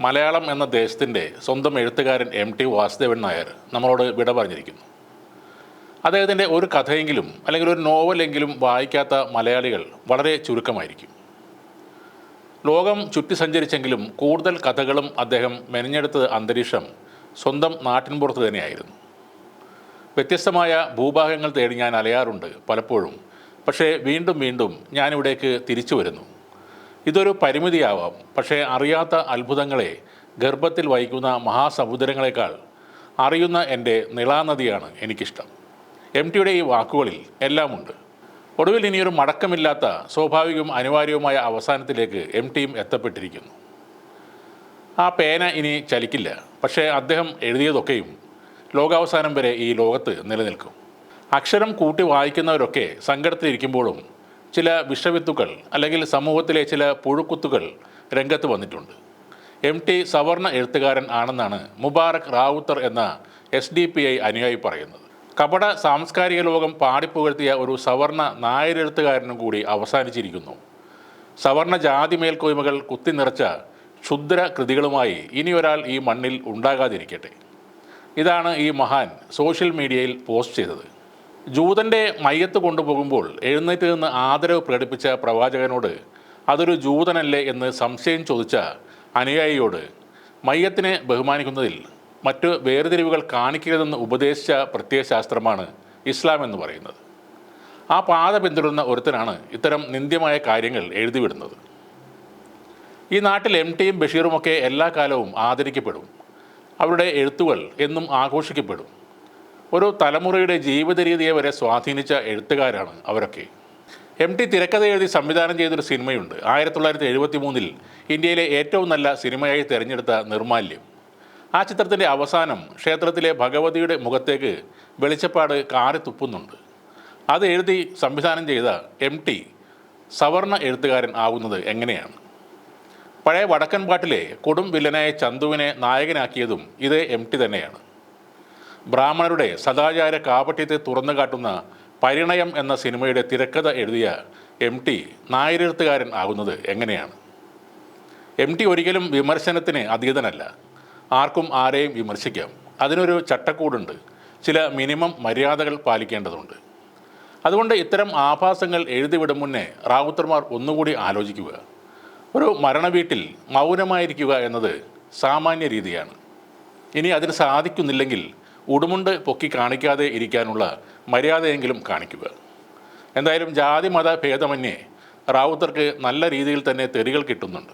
മലയാളം എന്ന ദേശത്തിന്റെ സ്വന്തം എഴുത്തുകാരൻ എം ടി വാസുദേവൻ നായർ നമ്മളോട് വിട പറഞ്ഞിരിക്കുന്നു. അദ്ദേഹത്തിന്റെ ഒരു കഥയെങ്കിലും അല്ലെങ്കിൽ ഒരു നോവലെങ്കിലും വായിക്കാത്ത മലയാളികൾ വളരെ ചുരുക്കമായിരിക്കും. ലോകം ചുറ്റി സഞ്ചരിച്ചെങ്കിലും കൂടുതൽ കഥകളും അദ്ദേഹം മെനഞ്ഞെടുത്ത അന്തരീക്ഷം സ്വന്തം നാട്ടിൻപുറത്ത് തന്നെയായിരുന്നു. വ്യത്യസ്തമായ ഭൂഭാഗങ്ങൾ തേടി ഞാൻ അലയാറുണ്ട് പലപ്പോഴും. പക്ഷേ വീണ്ടും വീണ്ടും ഞാനിവിടേക്ക് തിരിച്ചു വരുന്നു. ഇതൊരു പരിമിതിയാവാം. പക്ഷേ അറിയാത്ത അത്ഭുതങ്ങളെ ഗർഭത്തിൽ വഹിക്കുന്ന മഹാസമുദ്രങ്ങളെക്കാൾ അറിയുന്ന എന്റെ നിളാനദിയാണ് എനിക്കിഷ്ടം. എം ടിയുടെ ഈ വാക്കുകളിൽ എല്ലാമുണ്ട്. ഒടുവിൽ ഇനിയൊരു മടക്കമില്ലാത്ത സ്വാഭാവികവും അനിവാര്യവുമായ അവസാനത്തിലേക്ക് എം ടിയും എത്തപ്പെട്ടിരിക്കുന്നു. ആ പേന ഇനി ചലിക്കില്ല. പക്ഷേ അദ്ദേഹം എഴുതിയതൊക്കെയും ലോകാവസാനം വരെ ഈ ലോകത്ത് നിലനിൽക്കും. അക്ഷരം കൂട്ടി വായിക്കുന്നവരൊക്കെ സങ്കടത്തിലിരിക്കുമ്പോഴും ചില വിഷവിത്തുക്കൾ അല്ലെങ്കിൽ സമൂഹത്തിലെ ചില പുഴുക്കുത്തുകൾ രംഗത്ത് വന്നിട്ടുണ്ട്. എം ടി സവർണ എഴുത്തുകാരൻ ആണെന്നാണ് മുബാറക് റാവുത്തർ എന്ന എസ് ഡി പി ഐ അനുയായി പറയുന്നത്. കപട സാംസ്കാരിക ലോകം പാടിപ്പുകഴ്ത്തിയ ഒരു സവർണ നായരെഴുത്തുകാരനും കൂടി അവസാനിച്ചിരിക്കുന്നു. സവർണ ജാതി മേൽക്കോയ്മകൾ കുത്തി നിറച്ച ക്ഷുദ്ര കൃതികളുമായി ഇനിയൊരാൾ ഈ മണ്ണിൽ ഉണ്ടാകാതിരിക്കട്ടെ. ഇതാണ് ഈ മഹാൻ സോഷ്യൽ മീഡിയയിൽ പോസ്റ്റ് ചെയ്തത്. ജൂതന്റെ മയ്യത്ത് കൊണ്ടുപോകുമ്പോൾ എഴുന്നേറ്റ് നിന്ന് ആദരവ് പ്രകടിപ്പിച്ച പ്രവാചകനോട് അതൊരു ജൂതനല്ലേ എന്ന് സംശയം ചോദിച്ച അനുയായിയോട് മയ്യത്തിനെ ബഹുമാനിക്കുന്നതിൽ മറ്റ് വേർതിരിവുകൾ കാണിക്കരുതെന്ന് ഉപദേശിച്ച പ്രത്യയശാസ്ത്രമാണ് ഇസ്ലാം എന്ന് പറയുന്നത്. ആ പാത പിന്തുടരുന്ന ഒരുത്തനാണ് ഇത്തരം നിന്ദ്യമായ കാര്യങ്ങൾ എഴുതിവിടുന്നത്. ഈ നാട്ടിൽ എം ടിയും ബഷീറുമൊക്കെ എല്ലാ കാലവും ആദരിക്കപ്പെടും. അവരുടെ എഴുത്തുകൾ എന്നും ആഘോഷിക്കപ്പെടും. ഒരു തലമുറയുടെ ജീവിത രീതിയെ വരെ സ്വാധീനിച്ച എഴുത്തുകാരാണ് അവരൊക്കെ. എം ടി തിരക്കഥ എഴുതി സംവിധാനം ചെയ്തൊരു സിനിമയുണ്ട്. ആയിരത്തി തൊള്ളായിരത്തി എഴുപത്തി മൂന്നിൽ ഇന്ത്യയിലെ ഏറ്റവും നല്ല സിനിമയായി തിരഞ്ഞെടുത്ത നിർമാല്യം. ആ ചിത്രത്തിന്റെ അവസാനം ക്ഷേത്രത്തിലെ ഭഗവതിയുടെ മുഖത്തേക്ക് വെളിച്ചപ്പാട് കാറി തുപ്പുന്നുണ്ട്. അത് എഴുതി സംവിധാനം ചെയ്ത എം ടി സവർണ എഴുത്തുകാരൻ ആകുന്നത് എങ്ങനെയാണ്? പഴയ വടക്കൻ പാട്ടിലെ കൊടും വില്ലനായ ചന്തുവിനെ നായകനാക്കിയതും ഇതേ എം ടി തന്നെയാണ്. ബ്രാഹ്മണരുടെ സദാചാര കാപട്യത്തെ തുറന്നു കാട്ടുന്ന പരിണയം എന്ന സിനിമയുടെ തിരക്കഥ എഴുതിയ എം ടി നായരെഴുത്തുകാരൻ ആകുന്നത് എങ്ങനെയാണ്? എം ടി ഒരിക്കലും വിമർശനത്തിന് അതീതനല്ല. ആർക്കും ആരെയും വിമർശിക്കാം. അതിനൊരു ചട്ടക്കൂടുണ്ട്. ചില മിനിമം മര്യാദകൾ പാലിക്കേണ്ടതുണ്ട്. അതുകൊണ്ട് ഇത്തരം ആഭാസങ്ങൾ എഴുതിവിടും മുന്നേ റാവുത്തർമാർ ഒന്നുകൂടി ആലോചിക്കുക. ഒരു മരണവീട്ടിൽ മൗനമായിരിക്കുക എന്നത് സാമാന്യ രീതിയാണ്. ഇനി അതിന് സാധിക്കുന്നില്ലെങ്കിൽ ഉടുമുണ്ട് പൊക്കി കാണിക്കാതെ ഇരിക്കാനുള്ള മര്യാദയെങ്കിലും കാണിക്കുക. എന്തായാലും ജാതി മത ഭേദമന്യേ റാവുത്തർക്ക് നല്ല രീതിയിൽ തന്നെ തെരികൾ കിട്ടുന്നുണ്ട്.